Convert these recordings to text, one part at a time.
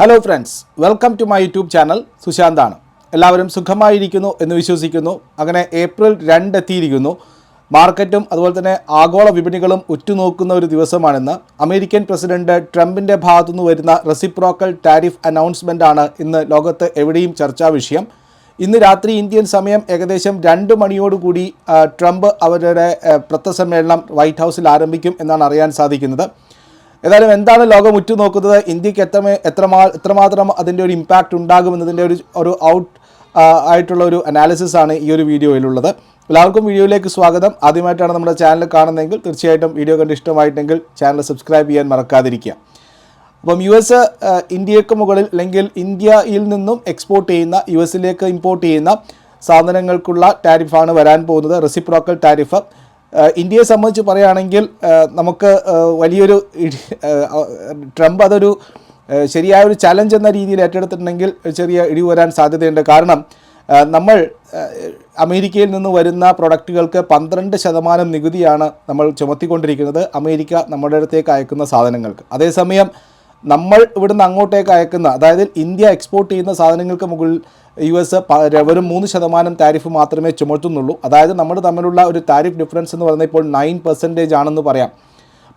Hello friends welcome to my YouTube channel സുശാന്താണ് എല്ലാവരും സുഖമായിരിക്കുന്നു എന്ന് വിശ്വസിക്കുന്നു. അങ്ങനെ ഏപ്രിൽ രണ്ട് എത്തിയിരിക്കുന്നു. മാർക്കറ്റും അതുപോലെ തന്നെ ആഗോള വിപണികളും ഉറ്റുനോക്കുന്ന ഒരു ദിവസമാണെന്ന്. അമേരിക്കൻ പ്രസിഡന്റ് ട്രംപിന്റെ ഭാഗത്തുനിന്ന് വരുന്ന റെസിപ്രോക്കൽ ടാരിഫ് അനൗൺസ്മെന്റ് ആണ് ഇന്ന് ലോകത്ത് എവിടെയും ചർച്ചാ വിഷയം. ഇന്ന് രാത്രി ഇന്ത്യൻ സമയം ഏകദേശം രണ്ട് മണിയോടുകൂടി ട്രംപ് അവരുടെ പത്രസമ്മേളനം വൈറ്റ് ഹൗസിൽ ആരംഭിക്കും എന്നാണ് അറിയാൻ സാധിക്കുന്നത്. ഏതായാലും എന്താണ് ലോകം ഉറ്റുനോക്കുന്നത്? ഇന്ത്യയ്ക്ക് എത്ര എത്രമാ എത്രമാത്രം അതിന്റെ ഒരു ഇമ്പാക്റ്റ് ഉണ്ടാകുമെന്നതിന്റെ ഒരു ഒരു ഔട്ട് ആയിട്ടുള്ള ഒരു അനാലിസിസ് ആണ് ഈ ഒരു വീഡിയോയിലുള്ളത്. എല്ലാവർക്കും വീഡിയോയിലേക്ക് സ്വാഗതം. ആദ്യമായിട്ടാണ് നമ്മുടെ ചാനൽ കാണുന്നതെങ്കിൽ തീർച്ചയായിട്ടും വീഡിയോ കണ്ട് ഇഷ്ടമായിട്ടെങ്കിൽ ചാനൽ സബ്സ്ക്രൈബ് ചെയ്യാൻ മറക്കാതിരിക്കുക. അപ്പം യു എസ് ഇന്ത്യയ്ക്ക് മുകളിൽ അല്ലെങ്കിൽ ഇന്ത്യയിൽ നിന്നും എക്സ്പോർട്ട് ചെയ്യുന്ന യു എസിലേക്ക് ഇമ്പോർട്ട് ചെയ്യുന്ന സാധനങ്ങൾക്കുള്ള ടാരിഫാണ് വരാൻ പോകുന്നത്. റെസിപ്രോക്കൽ ടാരിഫ് ഇന്ത്യയെ സംബന്ധിച്ച് പറയുകയാണെങ്കിൽ നമുക്ക് വലിയൊരു ട്രംപ് അതൊരു ശരിയായ ഒരു ചലഞ്ച് എന്ന രീതിയിൽ ഏറ്റെടുത്തിട്ടുണ്ടെങ്കിൽ ചെറിയ ഇടിവ് വരാൻ സാധ്യതയുണ്ട്. കാരണം നമ്മൾ അമേരിക്കയിൽ നിന്ന് വരുന്ന പ്രൊഡക്റ്റുകൾക്ക് പന്ത്രണ്ട് ശതമാനം നികുതിയാണ് നമ്മൾ ചുമത്തിക്കൊണ്ടിരിക്കുന്നത്. അമേരിക്ക നമ്മുടെ അടുത്തേക്ക് അയക്കുന്ന സാധനങ്ങൾക്ക്. അതേസമയം നമ്മൾ ഇവിടുന്ന് അങ്ങോട്ടേക്ക് അയക്കുന്ന അതായത് ഇന്ത്യ എക്സ്പോർട്ട് ചെയ്യുന്ന സാധനങ്ങൾക്ക് മുകളിൽ യു എസ് വെറും മൂന്ന് ശതമാനം താരിഫ് മാത്രമേ ചുമത്തുന്നുള്ളൂ. അതായത് നമ്മൾ തമ്മിലുള്ള ഒരു താരിഫ് ഡിഫറൻസ് എന്ന് പറയുന്നത് ഇപ്പോൾ നയൻ പെർസെന്റേജ് ആണെന്ന് പറയാം.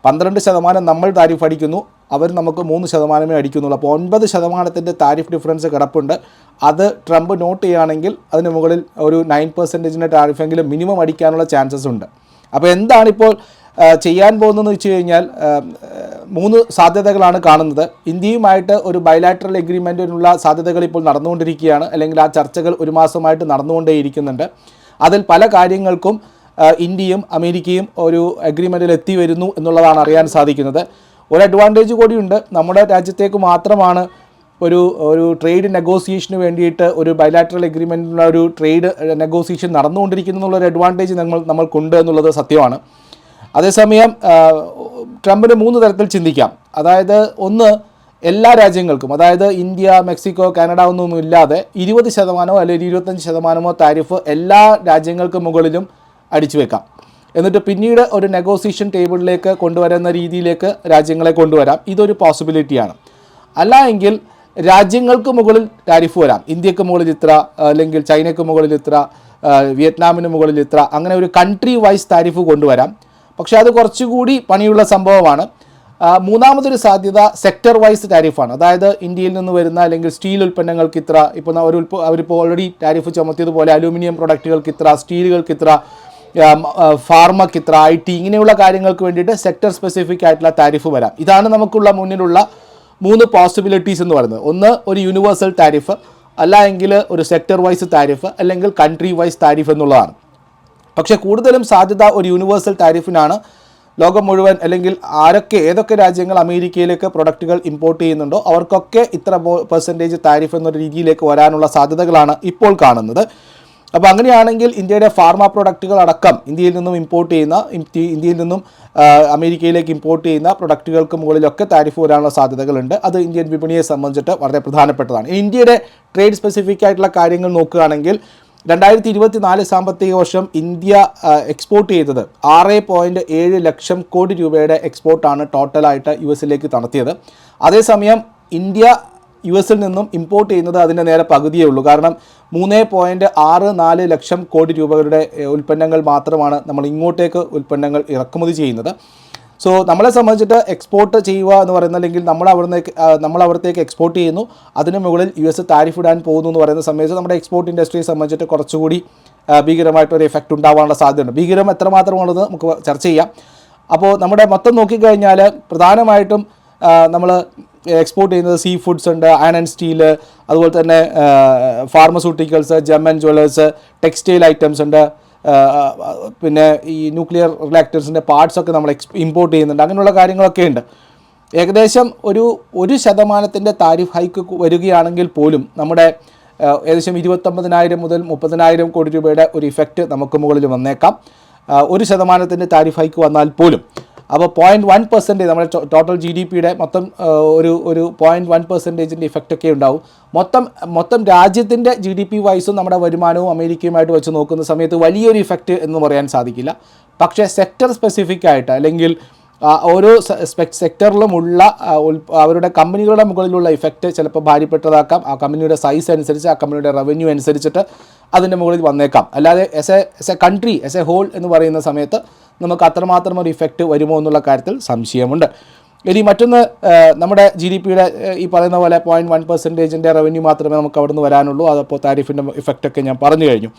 പന്ത്രണ്ട് ശതമാനം നമ്മൾ താരിഫ് അടിക്കുന്നു അവർ നമുക്ക് മൂന്ന് ശതമാനമേ അടിക്കുന്നുള്ളൂ. അപ്പോൾ ഒൻപത് ശതമാനത്തിന്റെ താരിഫ് ഡിഫറൻസ് കിടപ്പുണ്ട്. അത് ട്രംപ് നോട്ട് ചെയ്യുകയാണെങ്കിൽ അതിന് മുകളിൽ ഒരു നയൻ പെർസെന്റേജിന്റെ താരിഫെങ്കിലും മിനിമം അടിക്കാനുള്ള ചാൻസസ് ഉണ്ട്. അപ്പോൾ എന്താണിപ്പോൾ ചെയ്യാൻ പോകുന്നതെന്ന് വെച്ച് കഴിഞ്ഞാൽ മൂന്ന് സാധ്യതകളാണ് കാണുന്നത്. ഇന്ത്യയുമായിട്ട് ഒരു ബയലാറ്ററൽ എഗ്രിമെന്റിനുള്ള സാധ്യതകൾ ഇപ്പോൾ നടന്നുകൊണ്ടിരിക്കുകയാണ്. അല്ലെങ്കിൽ ആ ചർച്ചകൾ ഒരു മാസമായിട്ട് നടന്നുകൊണ്ടേയിരിക്കുന്നുണ്ട്. അതിൽ പല കാര്യങ്ങൾക്കും ഇന്ത്യയും അമേരിക്കയും ഒരു അഗ്രിമെന്റിൽ എത്തി വരുന്നു എന്നുള്ളതാണ് അറിയാൻ സാധിക്കുന്നത്. ഒരു അഡ്വാന്റേജ് കൂടിയുണ്ട് നമ്മുടെ രാജ്യത്തേക്ക് മാത്രമാണ് ഒരു ഒരു ട്രേഡ് നെഗോസിയേഷന് വേണ്ടിയിട്ട് ഒരു ബയലാറ്ററൽ എഗ്രിമെന്റിനുള്ള ഒരു ട്രേഡ് നെഗോസിയേഷൻ നടന്നുകൊണ്ടിരിക്കുന്നു എന്നുള്ളൊരു അഡ്വാന്റേജ് നമ്മൾ നമ്മൾക്കുണ്ട് എന്നുള്ളത് സത്യമാണ്. അതേസമയം ട്രംപിന് മൂന്ന് തരത്തിൽ ചിന്തിക്കാം. അതായത് ഒന്ന് എല്ലാ രാജ്യങ്ങൾക്കും അതായത് ഇന്ത്യ മെക്സിക്കോ കാനഡ ഒന്നും ഇല്ലാതെ ഇരുപത് ശതമാനമോ അല്ലെങ്കിൽ ഇരുപത്തഞ്ച് ശതമാനമോ താരിഫ് എല്ലാ രാജ്യങ്ങൾക്ക് മുകളിലും അടിച്ചു വെക്കാം. എന്നിട്ട് പിന്നീട് ഒരു നെഗോസിയേഷൻ ടേബിളിലേക്ക് കൊണ്ടുവരുന്ന രീതിയിലേക്ക് രാജ്യങ്ങളെ കൊണ്ടുവരാം. ഇതൊരു പോസിബിലിറ്റിയാണ് അല്ല എങ്കിൽ രാജ്യങ്ങൾക്ക് മുകളിൽ താരിഫ് വരാം. ഇന്ത്യയ്ക്ക് മുകളിൽ ഇത്ര അല്ലെങ്കിൽ ചൈനയ്ക്ക് മുകളിൽ ഇത്ര വിയറ്റ്നാമിന് മുകളിൽ ഇത്ര അങ്ങനെ ഒരു കൺട്രി വൈസ് താരിഫ് കൊണ്ടുവരാം. പക്ഷേ അത് കുറച്ചുകൂടി പണിയുള്ള സംഭവമാണ്. മൂന്നാമതൊരു സാധ്യത സെക്ടർ വൈസ് ടാരിഫാണ് അതായത് ഇന്ത്യയിൽ നിന്ന് വരുന്ന അല്ലെങ്കിൽ സ്റ്റീൽ ഉൽപ്പന്നങ്ങൾക്ക് ഇത്ര ഇപ്പോൾ അവർ ഉൽപ്പ അവരിപ്പോൾ ഓൾറെഡി ടാരിഫ് ചുമത്തിയതുപോലെ അലൂമിനിയം പ്രൊഡക്റ്റുകൾക്ക് ഇത്ര സ്റ്റീലുകൾക്ക് ഇത്ര ഫാർമക്ക് ഇത്ര ഐ ടി ഇങ്ങനെയുള്ള കാര്യങ്ങൾക്ക് വേണ്ടിയിട്ട് സെക്ടർ സ്പെസിഫിക് ആയിട്ടുള്ള ടാരിഫ് വരാം. ഇതാണ് നമുക്കുള്ള മുന്നിലുള്ള മൂന്ന് പോസിബിലിറ്റീസ് എന്ന് പറയുന്നത്. ഒന്ന് ഒരു യൂണിവേഴ്സൽ ടാരിഫ് അല്ല എങ്കിൽ ഒരു സെക്ടർ വൈസ് താരിഫ് അല്ലെങ്കിൽ കൺട്രി വൈസ് താരിഫ് എന്നുള്ളതാണ്. പക്ഷേ കൂടുതലും സാധ്യത ഒരു യൂണിവേഴ്സൽ ടാരിഫിനാണ് ലോകം മുഴുവൻ അല്ലെങ്കിൽ ആരൊക്കെ ഏതൊക്കെ രാജ്യങ്ങൾ അമേരിക്കയിലേക്ക് പ്രൊഡക്റ്റുകൾ ഇമ്പോർട്ട് ചെയ്യുന്നുണ്ടോ അവർക്കൊക്കെ ഇത്ര പെർസെന്റേജ് താരിഫ് എന്നൊരു രീതിയിലേക്ക് വരാനുള്ള സാധ്യതകളാണ് ഇപ്പോൾ കാണുന്നത്. അപ്പോൾ അങ്ങനെയാണെങ്കിൽ ഇന്ത്യയുടെ ഫാർമ പ്രൊഡക്റ്റുകൾ അടക്കം ഇന്ത്യയിൽ നിന്നും ഇമ്പോർട്ട് ചെയ്യുന്ന ഇന്ത്യയിൽ നിന്നും അമേരിക്കയിലേക്ക് ഇമ്പോർട്ട് ചെയ്യുന്ന പ്രൊഡക്റ്റുകൾക്ക് മുകളിലൊക്കെ താരിഫ് വരാനുള്ള സാധ്യതകളുണ്ട്. അത് ഇന്ത്യൻ വിപണിയെ സംബന്ധിച്ചിട്ട് വളരെ പ്രധാനപ്പെട്ടതാണ്. ഇന്ത്യയുടെ ട്രേഡ് സ്പെസിഫിക് ആയിട്ടുള്ള കാര്യങ്ങൾ നോക്കുകയാണെങ്കിൽ രണ്ടായിരത്തി ഇരുപത്തി നാല് സാമ്പത്തിക വർഷം ഇന്ത്യ എക്സ്പോർട്ട് ചെയ്തത് ആറ് പോയിന്റ് ഏഴ് ലക്ഷം കോടി രൂപയുടെ എക്സ്പോർട്ടാണ് ടോട്ടലായിട്ട് യു എസിലേക്ക് നടത്തിയത് അതേസമയം ഇന്ത്യ യു എസിൽ നിന്നും ഇമ്പോർട്ട് ചെയ്യുന്നത് അതിന്റെ നേരെ പകുതിയേ ഉള്ളൂ. കാരണം മൂന്ന് പോയിന്റ് ആറ് നാല് ലക്ഷം കോടി രൂപകളുടെ ഉൽപ്പന്നങ്ങൾ മാത്രമാണ് നമ്മൾ ഇങ്ങോട്ടേക്ക് ഉൽപ്പന്നങ്ങൾ ഇറക്കുമതി ചെയ്യുന്നത്. സോ നമ്മളെ സംബന്ധിച്ചിട്ട് എക്സ്പോർട്ട് ചെയ്യുക എന്ന് പറയുന്ന അല്ലെങ്കിൽ നമ്മൾ അവിടുന്നേക്ക് നമ്മൾ അവിടത്തേക്ക് എക്സ്പോർട്ട് ചെയ്യുന്നു. അതിന് മുകളിൽ യു എസ് താരിഫ് ഇടാൻ പോകുന്നു എന്ന് പറയുന്ന സമയത്ത് നമ്മുടെ എക്സ്പോർട്ട് ഇൻഡസ്ട്രിയെ സംബന്ധിച്ചിട്ട് കുറച്ചുകൂടി ഭീകരമായിട്ടൊരു എഫക്റ്റ് ഉണ്ടാവാനുള്ള സാധ്യതയുണ്ട്. ഭീകരം എത്രമാത്രമാണെന്ന് നമുക്ക് ചർച്ച ചെയ്യാം. അപ്പോൾ നമ്മുടെ മൊത്തം നോക്കിക്കഴിഞ്ഞാൽ പ്രധാനമായിട്ടും നമ്മൾ എക്സ്പോർട്ട് ചെയ്യുന്നത് സീ ഫുഡ്സ് ഉണ്ട് അയൺ ആൻഡ് സ്റ്റീൽ അതുപോലെ തന്നെ pharmaceuticals gem and jewellers textile items ഉണ്ട്. പിന്നെ ഈ ന്യൂക്ലിയർ റിയാക്ടേഴ്സിന്റെ പാർട്സ് ഒക്കെ നമ്മൾ എക്സ് ഇമ്പോർട്ട് ചെയ്യുന്നുണ്ട്. അങ്ങനെയുള്ള കാര്യങ്ങളൊക്കെ ഉണ്ട്. ഏകദേശം ഒരു ഒരു ശതമാനത്തിന്റെ താരിഫ് ഹൈക്ക് വരികയാണെങ്കിൽ പോലും നമ്മുടെ ഏകദേശം ഇരുപത്തൊമ്പതിനായിരം മുതൽ മുപ്പതിനായിരം കോടി രൂപയുടെ ഒരു ഇഫക്റ്റ് നമുക്ക് മുകളിൽ വന്നേക്കാം. ഒരു ശതമാനത്തിന്റെ താരിഫ് ഹൈക്ക് വന്നാൽ പോലും അപ്പോൾ പോയിന്റ് വൺ പെർസെന്റേജ് നമ്മുടെ ടോട്ടൽ ജി ഡി പിയുടെ മൊത്തം ഒരു ഒരു പോയിന്റ് വൺ പെർസെന്റേജിന്റെ ഇഫക്റ്റ് ഒക്കെ ഉണ്ടാവും. മൊത്തം മൊത്തം രാജ്യത്തിന്റെ ജി ഡി പി വൈസും നമ്മുടെ വരുമാനവും അമേരിക്കയുമായിട്ട് വെച്ച് നോക്കുന്ന സമയത്ത് വലിയൊരു ഇഫക്റ്റ് എന്ന് പറയാൻ സാധിക്കില്ല. പക്ഷേ സെക്ടർ സ്പെസിഫിക് ആയിട്ട് അല്ലെങ്കിൽ ഓരോ സെക്ടറിലുമുള്ള അവരുടെ കമ്പനികളുടെ മുകളിലുള്ള ഇഫക്റ്റ് ചിലപ്പോൾ ഭാര്യപ്പെട്ടതാക്കാം ആ കമ്പനിയുടെ സൈസ് അനുസരിച്ച് ആ കമ്പനിയുടെ റവന്യൂ അനുസരിച്ചിട്ട് അതിന്റെ മുകളിൽ വന്നേക്കാം. അല്ലാതെ as a as a country as a whole എന്ന് പറയുന്ന സമയത്ത് നമുക്ക് അത്രമാത്രം ഒരു ഇഫക്റ്റ് വരുമോ എന്നുള്ള കാര്യത്തിൽ സംശയമുണ്ട്. ഇനി മറ്റൊന്ന് നമ്മുടെ ജി ഡി പിയുടെ ഈ പറയുന്ന പോലെ പോയിന്റ് വൺ പെർസെന്റേജിന്റെ റവന്യൂ മാത്രമേ നമുക്ക് അവിടെ വരാനുള്ളൂ. അതപ്പോൾ താരിഫിന്റെ ഇഫക്റ്റൊക്കെ ഞാൻ പറഞ്ഞു കഴിഞ്ഞു.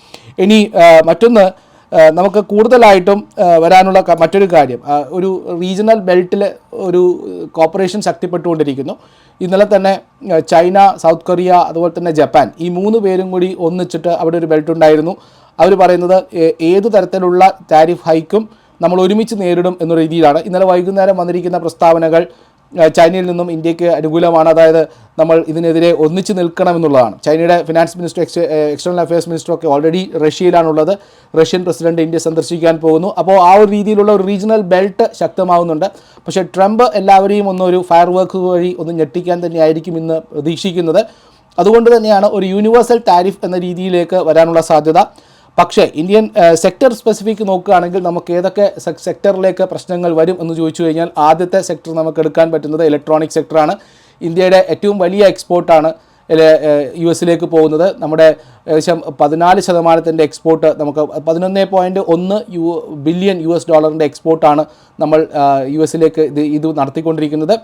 ഇനി മറ്റൊന്ന് നമുക്ക് കൂടുതലായിട്ടും വരാനുള്ള മറ്റൊരു കാര്യം ഒരു റീജിയണൽ ബെൽറ്റിൽ ഒരു കോപ്പറേഷൻ ശക്തിപ്പെട്ടുകൊണ്ടിരിക്കുന്നു. ഇന്നലെ തന്നെ ചൈന സൗത്ത് കൊറിയ അതുപോലെ തന്നെ ജപ്പാൻ ഈ മൂന്ന് പേരും കൂടി ഒന്നിച്ചിട്ട് അവിടെ ഒരു ബെൽറ്റ് ഉണ്ടായിരുന്നു. അവർ പറയുന്നത് ഏത് തരത്തിലുള്ള താരിഫ് ഹൈക്കും നമ്മൾ ഒരുമിച്ച് നേരിടും എന്ന രീതിയിലാണ്. ഇന്നലെ വൈകുന്നേരം വന്നിരിക്കുന്ന പ്രസ്താവനകൾ ചൈനയിൽ നിന്നും ഇന്ത്യയ്ക്ക് അനുകൂലമാണ്. അതായത് നമ്മൾ ഇതിനെതിരെ ഒന്നിച്ച് നിൽക്കണമെന്നുള്ളതാണ്. ചൈനയുടെ finance minister ex external affairs minister ഒക്കെ ഓൾറെഡി റഷ്യയിലാണുള്ളത്. റഷ്യൻ പ്രസിഡന്റ് ഇന്ത്യ സന്ദർശിക്കാൻ പോകുന്നു. അപ്പോൾ ആ ഒരു രീതിയിലുള്ള ഒരു റീജിയണൽ ബെൽറ്റ് ശക്തമാവുന്നുണ്ട്. പക്ഷേ ട്രംപ് എല്ലാവരെയും ഒന്നൊരു ഫയർ വർക്ക് വഴി ഒന്ന് ഞെട്ടിക്കാൻ തന്നെയായിരിക്കും ഇന്ന് പ്രതീക്ഷിക്കുന്നത്. അതുകൊണ്ട് തന്നെയാണ് ഒരു യൂണിവേഴ്സൽ ടാരിഫ് എന്ന രീതിയിലേക്ക് വരാനുള്ള സാധ്യത. പക്ഷേ ഇന്ത്യൻ സെക്ടർ സ്പെസിഫിക് നോക്കുകയാണെങ്കിൽ നമുക്ക് ഏതൊക്കെ സെക്ടറിലേക്ക് പ്രശ്നങ്ങൾ വരും എന്ന് ചോദിച്ചു കഴിഞ്ഞാൽ ആദ്യത്തെ സെക്ടർ നമുക്ക് എടുക്കാൻ പറ്റുന്നത് ഇലക്ട്രോണിക് സെക്ടറാണ് ഇന്ത്യയുടെ ഏറ്റവും വലിയ എക്സ്പോർട്ടാണ് യു എസിലേക്ക് പോകുന്നത്. നമ്മുടെ ഏകദേശം പതിനാല് ശതമാനത്തിന്റെ എക്സ്പോർട്ട് നമുക്ക് പതിനൊന്ന് പോയിന്റ് ഒന്ന് യു ബില്യൺ യു എസ് ഡോളറിന്റെ എക്സ്പോർട്ടാണ് നമ്മൾ യു എസിലേക്ക് ഇത് ഇത് നടത്തിക്കൊണ്ടിരിക്കുന്നത്.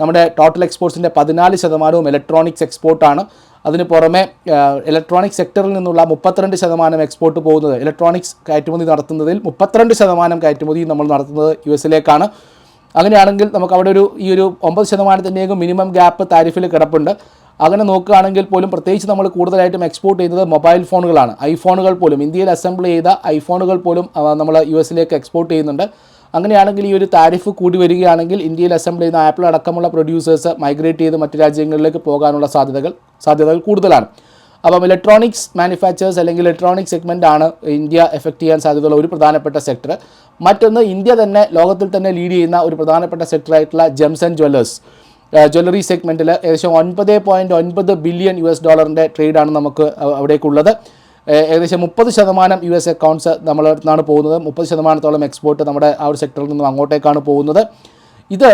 നമ്മുടെ ടോട്ടൽ എക്സ്പോർട്സിന്റെ പതിനാല് ശതമാനവും ഇലക്ട്രോണിക്സ് എക്സ്പോർട്ടാണ് അതിന് പുറമെ ഇലക്ട്രോണിക് സെക്ടറിൽ നിന്നുള്ള മുപ്പത്തിരണ്ട് ശതമാനം എക്സ്പോർട്ട് പോകുന്നത് ഇലക്ട്രോണിക്സ് കയറ്റുമതി നടത്തുന്നതിൽ മുപ്പത്തിരണ്ട് ശതമാനം കയറ്റുമതി നമ്മൾ നടത്തുന്നത് യു എസിലേക്കാണ്. അങ്ങനെയാണെങ്കിൽ നമുക്ക് അവിടെ ഒരു ഈ ഒരു ഒമ്പത് ശതമാനത്തിന്റെയും മിനിമം ഗ്യാപ്പ് താരിഫിൽ കിടപ്പുണ്ട്. അങ്ങനെ നോക്കുകയാണെങ്കിൽ പോലും പ്രത്യേകിച്ച് നമ്മൾ കൂടുതലായിട്ടും എക്സ്പോർട്ട് ചെയ്യുന്നത് മൊബൈൽ ഫോണുകളാണ് ഐഫോണുകൾ പോലും ഇന്ത്യയിൽ അസംബിൾ ചെയ്ത ഐഫോണുകൾ പോലും നമ്മൾ യു എസിലേക്ക് എക്സ്പോർട്ട് ചെയ്യുന്നുണ്ട്. അങ്ങനെയാണെങ്കിൽ ഈ ഒരു താരിഫ് കൂടി വരികയാണെങ്കിൽ ഇന്ത്യയിൽ അസംബിൾ ചെയ്യുന്ന ആപ്പിൾ അടക്കമുള്ള പ്രൊഡ്യൂസേഴ്സ് മൈഗ്രേറ്റ് ചെയ്ത് മറ്റ് രാജ്യങ്ങളിലേക്ക് പോകാനുള്ള സാധ്യതകൾ സാധ്യതകൾ കൂടുതലാണ്. അപ്പം ഇലക്ട്രോണിക്സ് മാനുഫാക്ചേഴ്സ് അല്ലെങ്കിൽ ഇലക്ട്രോണിക് സെഗ്മെന്റ് ആണ് ഇന്ത്യ എഫക്റ്റ് ചെയ്യാൻ സാധ്യതയുള്ള ഒരു പ്രധാനപ്പെട്ട സെക്ടർ മറ്റൊന്ന് ഇന്ത്യ തന്നെ ലോകത്തിൽ തന്നെ ലീഡ് ചെയ്യുന്ന ഒരു പ്രധാനപ്പെട്ട സെക്ടറായിട്ടുള്ള ജെംസ് ആൻഡ് ജ്വല്ലേഴ്സ് ജ്വല്ലറി സെഗ്മെന്റിൽ ഏകദേശം ഒൻപത് പോയിന്റ് ഒൻപത് ബില്യൺ യു എസ് ഡോളറിന്റെ ട്രേഡാണ് നമുക്ക് അവിടേക്കുള്ളത്. ഏകദേശം മുപ്പത് ശതമാനം യു എസ് അക്കൗണ്ട്സ് നമ്മളെ അടുത്താണ് പോകുന്നത്. മുപ്പത് ശതമാനത്തോളം എക്സ്പോർട്ട് നമ്മുടെ ആ ഒരു സെക്ടറിൽ നിന്നും അങ്ങോട്ടേക്കാണ് പോകുന്നത്. ഇത്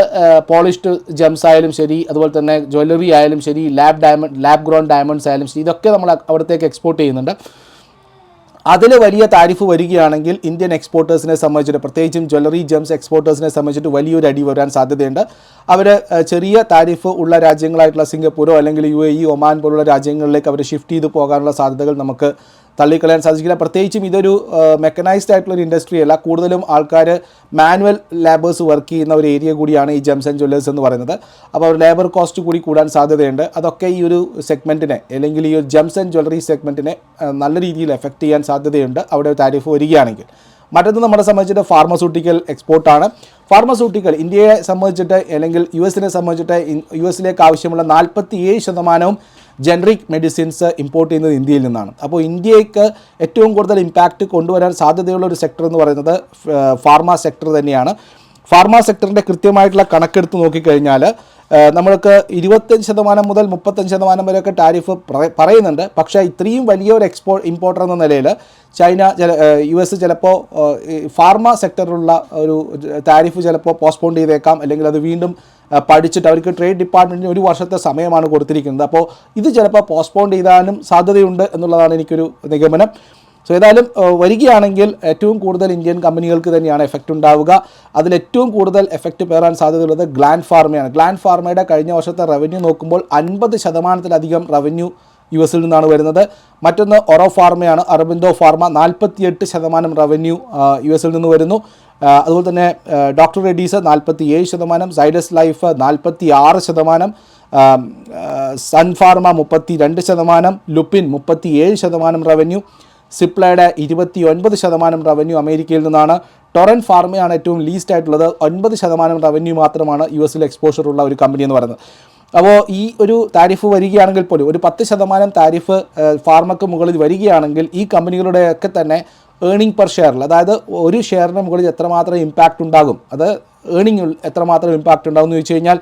പോളിഷ്ഡ് ജെംസ് ആയാലും ശരി അതുപോലെ തന്നെ ജ്വല്ലറി ആയാലും ശരി lab diamond lab grown diamonds ആയാലും ശരി ഇതൊക്കെ നമ്മൾ അവിടത്തേക്ക് എക്സ്പോർട്ട് ചെയ്യുന്നുണ്ട്. അതിൽ വലിയ താരിഫ് വരികയാണെങ്കിൽ ഇന്ത്യൻ എക്സ്പോർട്ടേഴ്സിനെ സംബന്ധിച്ചിട്ട് പ്രത്യേകിച്ചും ജ്വല്ലറി ജെംസ് എക്സ്പോർട്ടേഴ്സിനെ സംബന്ധിച്ചിട്ട് വലിയൊരു അടി വരാൻ സാധ്യതയുണ്ട്. അവർ ചെറിയ താരിഫ് ഉള്ള രാജ്യങ്ങളായിട്ടുള്ള സിംഗപ്പൂരോ അല്ലെങ്കിൽ യു ഒമാൻ പോലുള്ള രാജ്യങ്ങളിലേക്ക് അവർ ഷിഫ്റ്റ് ചെയ്ത് പോകാനുള്ള സാധ്യതകൾ നമുക്ക് തള്ളിക്കളയാൻ സാധിക്കില്ല പ്രത്യേകിച്ചും ഇതൊരു മെക്കനൈസ്ഡ് ആയിട്ടുള്ള ഒരു ഇൻഡസ്ട്രി അല്ല. കൂടുതലും ആൾക്കാർ മാനുവൽ ലേബേഴ്സ് വർക്ക് ചെയ്യുന്ന ഒരു ഏരിയ കൂടിയാണ് ഈ ജെംസ് ആൻഡ് ജ്വല്ലേഴ്സ് എന്ന് പറയുന്നത്. അപ്പോൾ ഒരു ലേബർ കോസ്റ്റ് കൂടി കൂടാൻ സാധ്യതയുണ്ട്. അതൊക്കെ ഈ ഒരു സെഗ്മെന്റിനെ അല്ലെങ്കിൽ ഈ ഒരു ജെംസ് ആൻഡ് ജ്വല്ലറി സെഗ്മെന്റിനെ നല്ല രീതിയിൽ എഫക്റ്റ് ചെയ്യാൻ സാധ്യതയുണ്ട്. അവിടെ താരിഫ് വരികയാണെങ്കിൽ. മറ്റൊന്ന് നമ്മളെ സംബന്ധിച്ചിട്ട് ഫാർമസ്യൂട്ടിക്കൽ എക്സ്പോർട്ടാണ് ഫാർമസ്യൂട്ടിക്കൽ ഇന്ത്യയെ സംബന്ധിച്ചിട്ട് അല്ലെങ്കിൽ യു എസിനെ സംബന്ധിച്ചിട്ട് യു എസിലേക്ക് ആവശ്യമുള്ള നാൽപ്പത്തി ഏഴ് ശതമാനവും ജനറിക് മെഡിസിൻസ് ഇമ്പോർട്ട് ചെയ്യുന്നത് ഇന്ത്യയിൽ നിന്നാണ്. അപ്പോൾ ഇന്ത്യയ്ക്ക് ഏറ്റവും കൂടുതൽ ഇമ്പാക്റ്റ് കൊണ്ടുവരാൻ സാധ്യതയുള്ള ഒരു സെക്ടർ എന്ന് പറയുന്നത് ഫാർമ സെക്ടർ തന്നെയാണ്. ഫാർമ സെക്ടറിന്റെ കൃത്യമായിട്ടുള്ള കണക്കെടുത്ത് നോക്കിക്കഴിഞ്ഞാൽ നമ്മൾക്ക് ഇരുപത്തഞ്ച് ശതമാനം മുതൽ മുപ്പത്തഞ്ച് ശതമാനം വരെയൊക്കെ ടാരിഫ് പറ- പറയുന്നുണ്ട്. പക്ഷേ ഇത്രയും വലിയ ഒരു എക്സ്പോ ഇമ്പോർട്ടർ എന്ന നിലയിൽ ചൈന ചില യു എസ് ചിലപ്പോൾ ഫാർമ സെക്ടറിലുള്ള ഒരു താരിഫ് ചിലപ്പോൾ പോസ്റ്റ്പോൺ ചെയ്തേക്കാം. അല്ലെങ്കിൽ അത് വീണ്ടും പഠിച്ചിട്ട് അവർക്ക് ട്രേഡ് ഡിപ്പാർട്ട്മെന്റിന് ഒരു വർഷത്തെ സമയമാണ് കൊടുത്തിരിക്കുന്നത്. അപ്പോൾ ഇത് ചിലപ്പോൾ പോസ്റ്റ്പോൺ ചെയ്താലും സാധ്യതയുണ്ട് എന്നുള്ളതാണ് എനിക്കൊരു നിഗമനം. സോ ഏതായാലും വരികയാണെങ്കിൽ ഏറ്റവും കൂടുതൽ ഇന്ത്യൻ കമ്പനികൾക്ക് തന്നെയാണ് എഫക്റ്റ് ഉണ്ടാവുക. അതിൽ ഏറ്റവും കൂടുതൽ എഫക്റ്റ് പേരാൻ സാധ്യതയുള്ളത് ഗ്ലാൻഡ് ഫാർമയാണ് ഗ്ലാൻഡ് ഫാർമയുടെ കഴിഞ്ഞ വർഷത്തെ റവന്യൂ നോക്കുമ്പോൾ അൻപത് ശതമാനത്തിലധികം റവന്യൂ യു എസിൽ നിന്നാണ് വരുന്നത്. മറ്റൊന്ന് ഒറോ ഫാർമയാണ് അറബിന്ദോ ഫാർമ നാൽപ്പത്തിയെട്ട് ശതമാനം റവന്യൂ യു എസിൽ നിന്ന് വരുന്നു. അതുപോലെ തന്നെ ഡോക്ടർ റെഡീസ് നാൽപ്പത്തി ഏഴ് ശതമാനം സൈഡസ് ലൈഫ് നാൽപ്പത്തി ആറ് ശതമാനം സൺഫാർമ ഫാർമ മുപ്പത്തി രണ്ട് ശതമാനം ലുപ്പിൻ മുപ്പത്തി ഏഴ് ശതമാനം റവന്യൂ സിപ്ലയുടെ ഇരുപത്തി ഒൻപത് ശതമാനം റവന്യൂ അമേരിക്കയിൽ നിന്നാണ്. ടൊറൻ ഫാർമയാണ് ഏറ്റവും ലീസ്റ്റ് ആയിട്ടുള്ളത്. ഒൻപത് ശതമാനം റവന്യൂ മാത്രമാണ് യു എസിൽ എക്സ്പോഷർ ഉള്ള ഒരു കമ്പനി എന്ന് പറയുന്നത്. അപ്പോൾ ഈ ഒരു താരിഫ് വരികയാണെങ്കിൽ പോലും ഒരു പത്ത് ശതമാനം താരിഫ് ഫാർമക്ക് മുകളിൽ വരികയാണെങ്കിൽ ഈ കമ്പനികളുടെയൊക്കെ തന്നെ ഏണിംഗ് പെർ ഷെയറിൽ അതായത് ഒരു ഷെയറിന് മുകളിൽ എത്രമാത്രം ഇമ്പാക്റ്റ് ഉണ്ടാകും അത് ഏണിംഗ് എത്രമാത്രം ഇമ്പാക്റ്റ് ഉണ്ടാകും എന്ന് ചോദിച്ചു കഴിഞ്ഞാൽ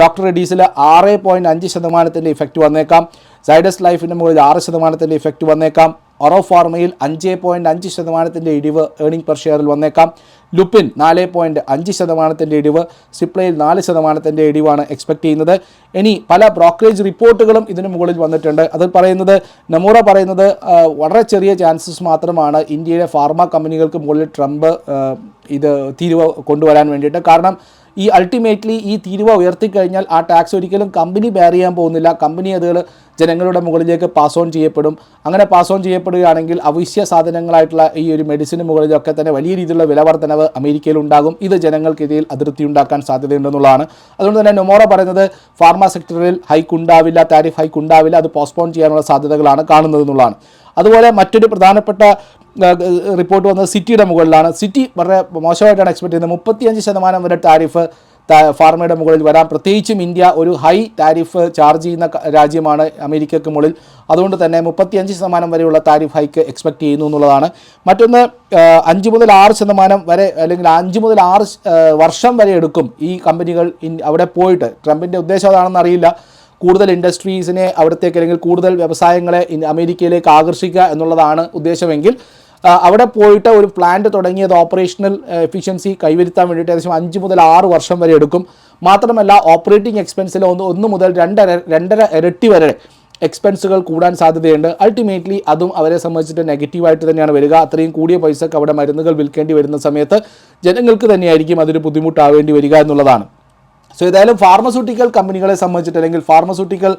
ഡോക്ടർ റെഡീസിൽ ആറ് പോയിന്റ് അഞ്ച് ശതമാനത്തിന്റെ ഇഫക്റ്റ് വന്നേക്കാം. സൈഡസ് ലൈഫിന്റെ മുകളിൽ ആറ് ശതമാനത്തിന്റെ ഇഫക്റ്റ് വന്നേക്കാം. ഒറോ ഫാർമയിൽ അഞ്ച് പോയിന്റ് അഞ്ച് ശതമാനത്തിന്റെ ഇടിവ് ഏണിംഗ് പെർ ഷെയറിൽ വന്നേക്കാം. ലുപ്പിൻ നാല് പോയിന്റ് അഞ്ച് ശതമാനത്തിന്റെ ഇടിവ് സിപ്ലയിൽ നാല് ശതമാനത്തിന്റെ ഇടിവാണ് എക്സ്പെക്ട് ചെയ്യുന്നത്. ഇനി പല ബ്രോക്കറേജ് റിപ്പോർട്ടുകളും ഇതിന് മുകളിൽ വന്നിട്ടുണ്ട്. അതിൽ പറയുന്നത് നമൂറ പറയുന്നത് വളരെ ചെറിയ ചാൻസസ് മാത്രമാണ് ഇന്ത്യയിലെ ഫാർമ കമ്പനികൾക്ക് മുകളിൽ ട്രംപ് ഇത് തീരുവ കൊണ്ടുവരാൻ വേണ്ടിയിട്ട്. കാരണം ഈ അൾട്ടിമേറ്റ്ലി ഈ തീരുവ ഉയർത്തിക്കഴിഞ്ഞാൽ ആ ടാക്സ് ഒരിക്കലും കമ്പനി ബെയർ ചെയ്യാൻ പോകുന്നില്ല. കമ്പനി അതുകൾ ജനങ്ങളുടെ മുകളിലേക്ക് പാസ് ഓൺ ചെയ്യപ്പെടും. അങ്ങനെ പാസ് ഓൺ ചെയ്യപ്പെടുകയാണെങ്കിൽ അവശ്യ സാധനങ്ങളായിട്ടുള്ള ഈ ഒരു മെഡിസിന് മുകളിലൊക്കെ തന്നെ വലിയ രീതിയിലുള്ള വില വർധനവ് അമേരിക്കയിൽ ഉണ്ടാകും. ഇത് ജനങ്ങൾക്കിടയിൽ അതിർത്തി ഉണ്ടാക്കാൻ സാധ്യതയുണ്ടെന്നുള്ളതാണ്. അതുകൊണ്ട് തന്നെ നൊമോറ പറയുന്നത് ഫാർമ സെക്ടറിൽ ഹൈക്ക് ഉണ്ടാവില്ല താരിഫ് ഹൈക്ക് ഉണ്ടാവില്ല അത് പോസ്റ്റ്പോൺ ചെയ്യാനുള്ള സാധ്യതകളാണ് കാണുന്നത് എന്നുള്ളതാണ്. അതുപോലെ മറ്റൊരു പ്രധാനപ്പെട്ട റിപ്പോർട്ട് വന്നത് സിറ്റിയുടെ മുകളിലാണ്. സിറ്റി വളരെ മോശമായിട്ടാണ് എക്സ്പെക്ട് ചെയ്യുന്നത്. മുപ്പത്തിയഞ്ച് ശതമാനം വരെ താരിഫ് താ- ഫാർമയുടെ മുകളിൽ വരാം. പ്രത്യേകിച്ചും ഇന്ത്യ ഒരു ഹൈ താരിഫ് ചാർജ് ചെയ്യുന്ന രാജ്യമാണ് അമേരിക്കയ്ക്ക് മുകളിൽ. അതുകൊണ്ട് തന്നെ മുപ്പത്തിയഞ്ച് ശതമാനം വരെയുള്ള താരിഫ് ഹൈക്ക് എക്സ്പെക്ട് ചെയ്യുന്നു എന്നുള്ളതാണ്. മറ്റൊന്ന് അഞ്ച് മുതൽ ആറ് ശതമാനം വരെ അല്ലെങ്കിൽ അഞ്ച് മുതൽ ആറ് വർഷം വരെ എടുക്കും ഈ കമ്പനികൾ അവിടെ പോയിട്ട്. ട്രംപിന്റെ ഉദ്ദേശം അതാണെന്ന് അറിയില്ല. കൂടുതൽ ഇൻഡസ്ട്രീസിനെ അവിടത്തേക്ക് അല്ലെങ്കിൽ കൂടുതൽ വ്യവസായങ്ങളെ അമേരിക്കയിലേക്ക് ആകർഷിക്കുക എന്നുള്ളതാണ് ഉദ്ദേശമെങ്കിൽ അവിടെ പോയിട്ട് ഒരു പ്ലാന്റ് തുടങ്ങിയത് ഓപ്പറേഷണൽ എഫിഷ്യൻസി കൈവരുത്താൻ വേണ്ടിയിട്ട് ഏകദേശം അഞ്ച് മുതൽ ആറ് വർഷം വരെ എടുക്കും. മാത്രമല്ല ഓപ്പറേറ്റിംഗ് എക്സ്പെൻസിൽ ഒന്ന് ഒന്ന് മുതൽ രണ്ടര രണ്ടര ഇരട്ടി വരെ എക്സ്പെൻസുകൾ കൂടാൻ സാധ്യതയുണ്ട്. അൾട്ടിമേറ്റ്ലി അതും അവരെ സംബന്ധിച്ചിട്ട് നെഗറ്റീവായിട്ട് തന്നെയാണ് വരിക. അത്രയും കൂടിയ പൈസക്ക് അവിടെ മരുന്നുകൾ വിൽക്കേണ്ടി വരുന്ന സമയത്ത് ജനങ്ങൾക്ക് തന്നെയായിരിക്കും അതൊരു ബുദ്ധിമുട്ടാവേണ്ടി വരിക എന്നുള്ളതാണ്. സോ ഏതായാലും ഫാർമസ്യൂട്ടിക്കൽ കമ്പനികളെ സംബന്ധിച്ചിട്ട് അല്ലെങ്കിൽ ഫാർമസ്യൂട്ടിക്കൽ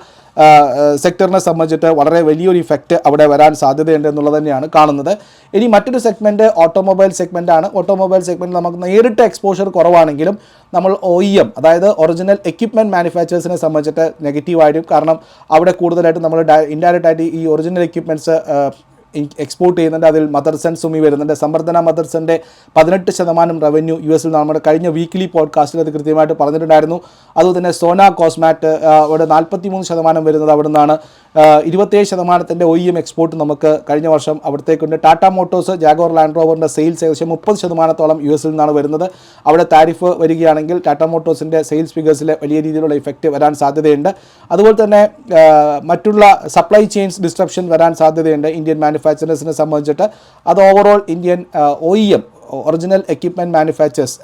സെക്ടറിനെ സംബന്ധിച്ചിട്ട് വളരെ വലിയൊരു ഇഫക്റ്റ് അവിടെ വരാൻ സാധ്യതയുണ്ട് എന്നുള്ളത് തന്നെയാണ് കാണുന്നത്. ഇനി മറ്റൊരു സെഗ്മെന്റ് ഓട്ടോമൊബൈൽ സെഗ്മെന്റ് ആണ്. ഓട്ടോമൊബൈൽ സെഗ്മെന്റ് നമുക്ക് നേരിട്ട് എക്സ്പോഷർ കുറവാണെങ്കിലും നമ്മൾ ഒ ഇ എം അതായത് ഒറിജിനൽ എക്യുപ്മെന്റ് മാനുഫാക്ചേഴ്സിനെ സംബന്ധിച്ചിട്ട് നെഗറ്റീവായിട്ടും കാരണം അവിടെ കൂടുതലായിട്ട് നമ്മൾ ഇൻഡയറക്റ്റ് ആയിട്ട് ഈ ഒറിജിനൽ എക്യുപ്മെന്റ്സ് എക്സ്പോർട്ട് ചെയ്യുന്നുണ്ട്. അതിൽ മദർസൺ സുമി വരുന്നുണ്ട്. സംവർദ്ധന മദർസന്റെ പതിനെട്ട് ശതമാനം റവന്യൂ യു എസിൽ നമ്മുടെ കഴിഞ്ഞ വീക്കിലി പോഡ്കാസ്റ്റിൽ അത് കൃത്യമായിട്ട് പറഞ്ഞിട്ടുണ്ടായിരുന്നു. അതുപോലെ തന്നെ സോന കോസ്മാറ്റ് അവിടെ നാൽപ്പത്തി മൂന്ന് ശതമാനം വരുന്നത് അവിടെ നിന്നാണ് ഇരുപത്തേഴ് ശതമാനത്തിന്റെ ഒ എം എക്സ്പോർട്ട് നമുക്ക് കഴിഞ്ഞ വർഷം അവിടത്തേക്കുണ്ട്. ടാറ്റ മോട്ടോഴ്സ് ജാഗോർ ലാൻഡ് റോവറിന്റെ സെയിൽസ് ഏകദേശം മുപ്പത് ശതമാനത്തോളം യു എസിൽ നിന്നാണ് വരുന്നത്. അവിടെ താരിഫ് വരികയാണെങ്കിൽ ടാറ്റ മോട്ടോഴ്സിന്റെ സെയിൽസ് ഫിഗേഴ്സിൽ വലിയ രീതിയിലുള്ള ഇഫക്റ്റ് വരാൻ സാധ്യതയുണ്ട്. അതുപോലെ തന്നെ മറ്റുള്ള സപ്ലൈ ചെയിൻസ് ഡിസ്ട്രപ്ഷൻ വരാൻ സാധ്യതയുണ്ട്. ഇന്ത്യൻ മാനുഫാക്ചറേഴ്സിനെ സംബന്ധിച്ചിട്ട് അത് overall Indian O E M original equipment manufacturers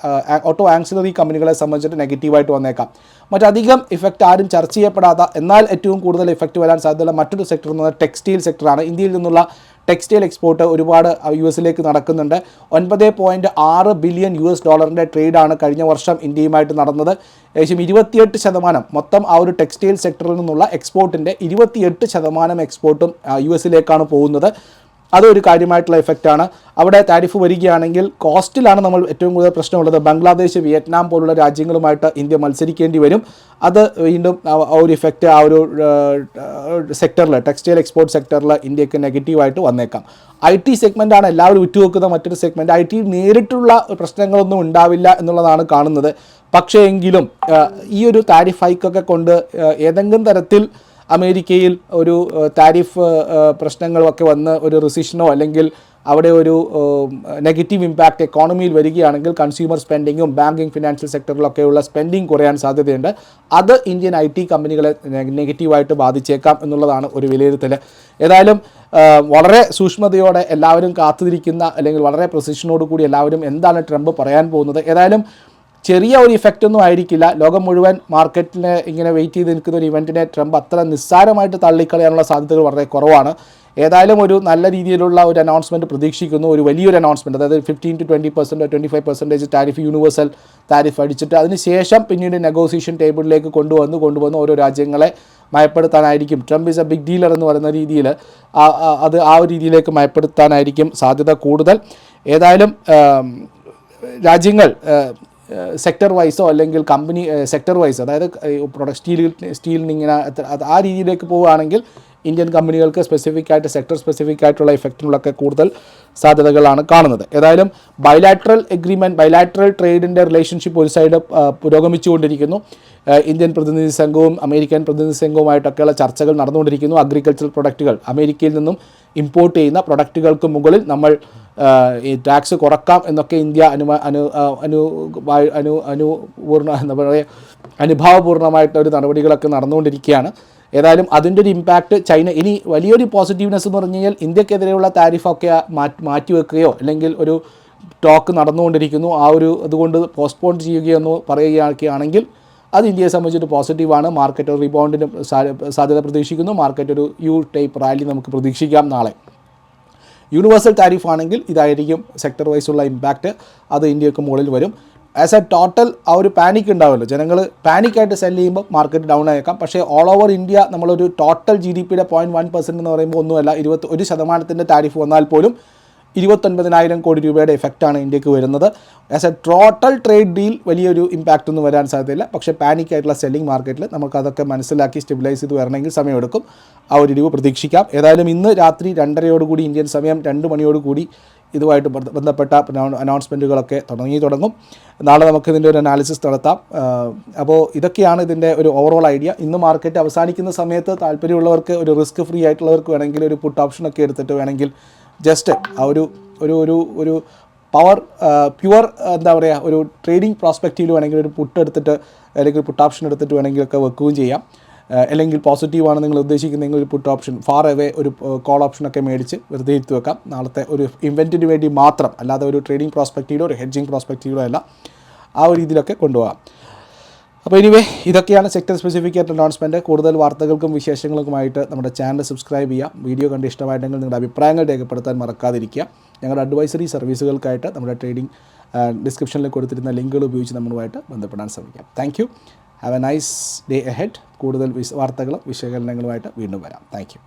auto ancillary കമ്പനികളെ സംബന്ധിച്ചിട്ട് നെഗറ്റീവായിട്ട് വന്നേക്കാം. മറ്റധികം ഇഫക്റ്റ് ആരും ചർച്ച ചെയ്യപ്പെടാത്ത എന്നാൽ ഏറ്റവും കൂടുതൽ ഇഫക്റ്റ് വരാൻ സാധ്യതയുള്ള മറ്റൊരു സെക്ടർ എന്ന് പറഞ്ഞാൽ ടെക്സ്റ്റൈൽ സെക്ടറാണ് ഇന്ത്യയിൽ നിന്നുള്ള ടെക്സ്റ്റൈൽ എക്സ്പോർട്ട് ഒരുപാട് യു എസിലേക്ക് നടക്കുന്നുണ്ട്. ഒൻപത് പോയിന്റ് ആറ് ബില്യൺ യു എസ് ഡോളറിന്റെ ട്രേഡാണ് കഴിഞ്ഞ വർഷം ഇന്ത്യയുമായിട്ട് നടന്നത്. ഏകദേശം ഇരുപത്തിയെട്ട് ശതമാനം മൊത്തം ആ ഒരു ടെക്സ്റ്റൈൽ സെക്ടറിൽ നിന്നുള്ള എക്സ്പോർട്ടിന്റെ ഇരുപത്തിയെട്ട് ശതമാനം എക്സ്പോർട്ടും യു എസിലേക്കാണ് പോകുന്നത്. അതൊരു കാര്യമായിട്ടുള്ള എഫക്റ്റാണ് അവിടെ താരിഫ് വരികയാണെങ്കിൽ കോസ്റ്റിലാണ് നമ്മൾ ഏറ്റവും കൂടുതൽ പ്രശ്നമുള്ളത്. ബംഗ്ലാദേശ് വിയറ്റ്നാം പോലുള്ള രാജ്യങ്ങളുമായിട്ട് ഇന്ത്യ മത്സരിക്കേണ്ടി വരും. അത് വീണ്ടും ആ ഒരു ഇഫക്റ്റ് ആ ഒരു സെക്ടറിൽ ടെക്സ്റ്റൈൽ എക്സ്പോർട്ട് സെക്ടറിൽ ഇന്ത്യയ്ക്ക് നെഗറ്റീവായിട്ട് വന്നേക്കാം. ഐ ടി സെഗ്മെന്റാണ് എല്ലാവരും ഉറ്റുനോക്കുന്ന മറ്റൊരു സെഗ്മെന്റ് ഐ ടി നേരിട്ടുള്ള പ്രശ്നങ്ങളൊന്നും ഉണ്ടാവില്ല എന്നുള്ളതാണ് കാണുന്നത്. പക്ഷേ എങ്കിലും ഈ ഒരു താരിഫ് ഹൈക്കൊക്കെ കൊണ്ട് ഏതെങ്കിലും തരത്തിൽ അമേരിക്കയിൽ ഒരു താരിഫ് പ്രശ്നങ്ങളൊക്കെ വന്ന് ഒരു റിസിഷനോ അല്ലെങ്കിൽ അവിടെ ഒരു നെഗറ്റീവ് ഇമ്പാക്റ്റ് എക്കോണമിയിൽ വരികയാണെങ്കിൽ കൺസ്യൂമർ സ്പെൻഡിങ്ങും ബാങ്കിങ് ഫിനാൻഷ്യൽ സെക്ടറിലൊക്കെയുള്ള സ്പെൻഡിങ് കുറയാൻ സാധ്യതയുണ്ട്. അത് ഇന്ത്യൻ ഐ ടി കമ്പനികളെ നെഗറ്റീവായിട്ട് ബാധിച്ചേക്കാം എന്നുള്ളതാണ് ഒരു വിലയിരുത്തൽ. ഏതായാലും വളരെ സൂക്ഷ്മതയോടെ എല്ലാവരും കാത്തിരിക്കുന്ന അല്ലെങ്കിൽ വളരെ പ്രസിഷനോട് കൂടി എല്ലാവരും എന്താണ് ട്രംപ് പറയാൻ പോകുന്നത്? ഏതായാലും ചെറിയ ഒരു ഇഫക്റ്റ് ഒന്നും ആയിരിക്കില്ല. ലോകം മുഴുവൻ മാർക്കറ്റിന് ഇങ്ങനെ വെയിറ്റ് ചെയ്ത് നിൽക്കുന്ന ഒരു ഇവന്റിനെ ട്രംപ് അത്ര നിസ്സാരമായിട്ട് തള്ളിക്കളയാനുള്ള സാധ്യതകൾ വളരെ കുറവാണ്. ഏതായാലും ഒരു നല്ല രീതിയിലുള്ള ഒരു അനൗൺസ്മെന്റ് പ്രതീക്ഷിക്കുന്നു. ഒരു വലിയൊരു അനൗൺസ്മെന്റ് അതായത് fifteen to twenty percent twenty five percentage tariff universal tariff അടിച്ചിട്ട് അതിനുശേഷം പിന്നീട് നെഗോസിയേഷൻ ടേബിളിലേക്ക് കൊണ്ടുവന്ന് കൊണ്ടുവന്ന് ഓരോ രാജ്യങ്ങളെ മയപ്പെടുത്താനായിരിക്കും. Trump is a big dealer എന്ന് പറയുന്ന രീതിയിൽ അത് ആ ഒരു രീതിയിലേക്ക് മയപ്പെടുത്താനായിരിക്കും സാധ്യത കൂടുതൽ. ഏതായാലും രാജ്യങ്ങൾ സെക്ടർ വൈസോ അല്ലെങ്കിൽ കമ്പനി സെക്ടർ വൈസ് അതായത് പ്രൊഡക്റ്റ് സ്റ്റീൽ സ്റ്റീലിന് ഇങ്ങനെ ആ രീതിയിലേക്ക് പോവുകയാണെങ്കിൽ ഇന്ത്യൻ കമ്പനികൾക്ക് സ്പെസിഫിക് ആയിട്ട് സെക്ടർ സ്പെസിഫിക് ആയിട്ടുള്ള ഇഫക്റ്റിനുള്ളൊക്കെ കൂടുതൽ സാധ്യതകളാണ് കാണുന്നത്. ഏതായാലും ബൈലാറ്ററൽ എഗ്രിമെന്റ് ബൈലാറ്ററൽ ട്രേഡിന്റെ റിലേഷൻഷിപ്പ് ഒരു സൈഡ് പുരോഗമിച്ചുകൊണ്ടിരിക്കുന്നു. ഇന്ത്യൻ പ്രതിനിധി സംഘവും അമേരിക്കൻ പ്രതിനിധി സംഘവുമായിട്ടൊക്കെയുള്ള ചർച്ചകൾ നടന്നുകൊണ്ടിരിക്കുന്നു. അഗ്രികൾച്ചറൽ പ്രൊഡക്റ്റുകൾ അമേരിക്കയിൽ നിന്നും ഇമ്പോർട്ട് ചെയ്യുന്ന പ്രൊഡക്റ്റുകൾക്ക് മുകളിൽ നമ്മൾ ഈ ടാക്സ് കുറക്കാം എന്നൊക്കെ ഇന്ത്യ അനു അനു അനു അനു അനുപൂർണ എന്താ പറയുക അനുഭാവപൂർണമായിട്ട് ഒരു നടപടികളൊക്കെ നടന്നുകൊണ്ടിരിക്കുകയാണ്. ഏതായാലും അതിന്റെ ഒരു ഇമ്പാക്റ്റ് ചൈന ഇനി വലിയൊരു പോസിറ്റീവ്നെസ് എന്ന് പറഞ്ഞു കഴിഞ്ഞാൽ ഇന്ത്യക്കെതിരെയുള്ള താരിഫൊക്കെ മാറ്റി മാറ്റിവെക്കുകയോ അല്ലെങ്കിൽ ഒരു ടോക്ക് നടന്നുകൊണ്ടിരിക്കുന്നു. ആ ഒരു അതുകൊണ്ട് പോസ്റ്റ്പോൺ ചെയ്യുകയെന്നോ പറയുകയാണെങ്കിൽ അത് ഇന്ത്യയെ സംബന്ധിച്ചൊരു പോസിറ്റീവാണ് മാർക്കറ്റ് ഒരു റിബൗണ്ടിന് സാധ്യത പ്രതീക്ഷിക്കുന്നു. മാർക്കറ്റ് ഒരു യു ടൈപ്പ് റാലി നമുക്ക് പ്രതീക്ഷിക്കാം നാളെ. യൂണിവേഴ്സൽ താരിഫ് ആണെങ്കിൽ ഇതായിരിക്കും സെക്ടർ വൈസുള്ള ഇമ്പാക്റ്റ് അത് ഇന്ത്യയ്ക്ക് മുകളിൽ വരും. ആസ് എ ടോട്ടൽ ആ ഒരു പാനിക് ഉണ്ടാവുമല്ലോ ജനങ്ങൾ പാനിക്കായിട്ട് സെൽ ചെയ്യുമ്പോൾ മാർക്കറ്റ് ഡൗൺ ആയേക്കാം. പക്ഷേ ഓൾ ഓവർ ഇന്ത്യ നമ്മളൊരു ടോട്ടൽ ജി ഡി പിയുടെ പോയിന്റ് വൺ പെർസെന്റ് എന്ന് പറയുമ്പോൾ ഒന്നുമല്ല ഇരുപത്തി ഒരു ശതമാനത്തിന്റെ താരിഫ് വന്നാൽ പോലും ഇരുപത്തൊൻപതിനായിരം കോടി രൂപയുടെ എഫക്റ്റാണ് ഇന്ത്യയ്ക്ക് വരുന്നത്. As a total trade deal വലിയൊരു ഇമ്പാക്റ്റ് ഒന്നും വരാൻ സാധ്യതയില്ല. പക്ഷേ പാനിക് ആയിട്ടുള്ള സെല്ലിംഗ് മാർക്കറ്റിൽ നമുക്കതൊക്കെ മനസ്സിലാക്കി സ്റ്റെബിലൈസ് ചെയ്ത് വരണമെങ്കിൽ സമയമെടുക്കും. ആ ഒരു ഇടിവ് പ്രതീക്ഷിക്കാം. ഏതായാലും ഇന്ന് രാത്രി രണ്ടരയോടുകൂടി ഇന്ത്യൻ സമയം രണ്ട് മണിയോടുകൂടി ഇതുമായിട്ട് ബന്ധ- ബന്ധപ്പെട്ട അനൗൺസ്മെന്റുകളൊക്കെ തുടങ്ങി തുടങ്ങും. നാളെ നമുക്ക് ഇതിന്റെ ഒരു അനാലിസിസ് നടത്താം. അപ്പോൾ ഇതൊക്കെയാണ് ഇതിന്റെ ഒരു ഓവറോൾ ഐഡിയ ഇന്ന് മാർക്കറ്റ് അവസാനിക്കുന്ന സമയത്ത് താല്പര്യമുള്ളവർക്ക് ഒരു റിസ്ക് ഫ്രീ ആയിട്ടുള്ളവർക്ക് വേണമെങ്കിൽ ഒരു പുട്ട് ഓപ്ഷനൊക്കെ എടുത്തിട്ട് വേണമെങ്കിൽ ജസ്റ്റ് ആ ഒരു ഒരു ഒരു ഒരു പവർ പ്യുവർ എന്താ പറയുക ഒരു ട്രേഡിംഗ് പ്രോസ്പെക്റ്റീവിൽ വേണമെങ്കിൽ ഒരു പുട്ട് എടുത്തിട്ട് അല്ലെങ്കിൽ പുട്ട് ഓപ്ഷൻ എടുത്തിട്ട് വേണമെങ്കിലൊക്കെ വെക്കുകയും ചെയ്യാം. അല്ലെങ്കിൽ പോസിറ്റീവാണ് നിങ്ങൾ ഉദ്ദേശിക്കുന്നതെങ്കിൽ ഒരു പുട്ട് ഓപ്ഷൻ ഫാർ എവേ ഒരു കോൾ ഓപ്ഷനൊക്കെ മേടിച്ച് വെറുതെ ഇരുത്തി വെക്കാം. നാളത്തെ ഒരു ഇവന്റിന് വേണ്ടി മാത്രം അല്ലാതെ ഒരു ട്രേഡിംഗ് പ്രോസ്പെക്റ്റീവിലോ ഒരു ഹെഡ്ജിങ് പ്രോസ്പെക്റ്റീവിലോ അല്ല ആ ഒരു രീതിയിലൊക്കെ കൊണ്ടുപോകാം. അപ്പോൾ ഇനിവേ ഇതൊക്കെയാണ് സെക്ടർ സ്പെസിഫിക് ആയിട്ട് അനൗൺസ്മെന്റ് കൂടുതൽ വാർത്തകൾക്കും വിശേഷങ്ങൾക്കുമായിട്ട് നമ്മുടെ ചാനൽ സബ്സ്ക്രൈബ് ചെയ്യാം വീഡിയോ കണ്ട് ഇഷ്ടമായിട്ടെങ്കിൽ നിങ്ങളുടെ അഭിപ്രായങ്ങൾ രേഖപ്പെടുത്താൻ മറക്കാതിരിക്കുക. ഞങ്ങളുടെ അഡ്വൈസറി സർവീസുകൾക്കായിട്ട് നമ്മുടെ ട്രേഡിംഗ് ഡിസ്ക്രിപ്ഷനിൽ കൊടുത്തിരുന്ന ലിങ്കുകൾ ഉപയോഗിച്ച് നമ്മളുമായിട്ട് ബന്ധപ്പെടാൻ ശ്രമിക്കാം. Thank you have a nice day ahead കൂടുതൽ വിശ വാർത്തകളും വിശകലനങ്ങളുമായിട്ട് വീണ്ടും വരാം. താങ്ക്